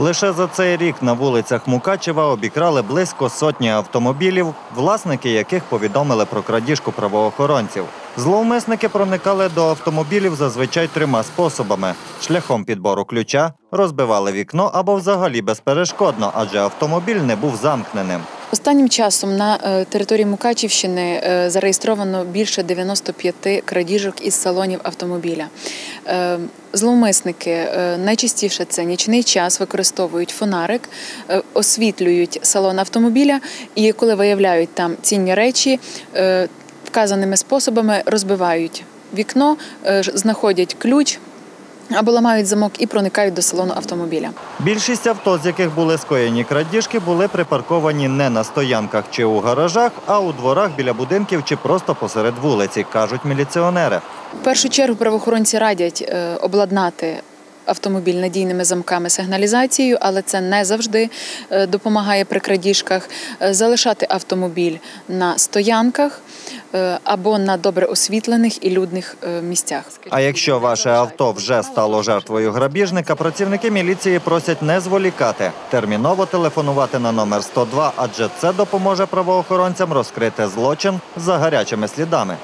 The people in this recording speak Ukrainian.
Лише за цей рік на вулицях Мукачева обікрали близько сотні автомобілів, власники яких повідомили про крадіжку правоохоронців. Зловмисники проникали до автомобілів зазвичай трьома способами: шляхом підбору ключа, розбивали вікно або взагалі безперешкодно, адже автомобіль не був замкненим. Останнім часом на е, території Мукачівщини е, зареєстровано більше 95 крадіжок із салонів автомобіля. Е, Зловмисники найчастіше це нічний час використовують фонарик, освітлюють салон автомобіля, і коли виявляють там цінні речі, вказаними способами розбивають вікно, знаходять ключ або ламають замок і проникають до салону автомобіля. Більшість авто, з яких були скоєні крадіжки, були припарковані не на стоянках чи у гаражах, а у дворах біля будинків чи просто посеред вулиці, кажуть міліціонери. В першу чергу правоохоронці радять е, обладнати автомобіль надійними замками сигналізацією, але це не завжди е, допомагає при крадіжках. Е, Залишати автомобіль на стоянках або на добре освітлених і людних е, місцях. А якщо ваше авто вже стало жертвою грабіжника, працівники міліції просять не зволікати, терміново телефонувати на номер 102, адже це допоможе правоохоронцям розкрити злочин за гарячими слідами.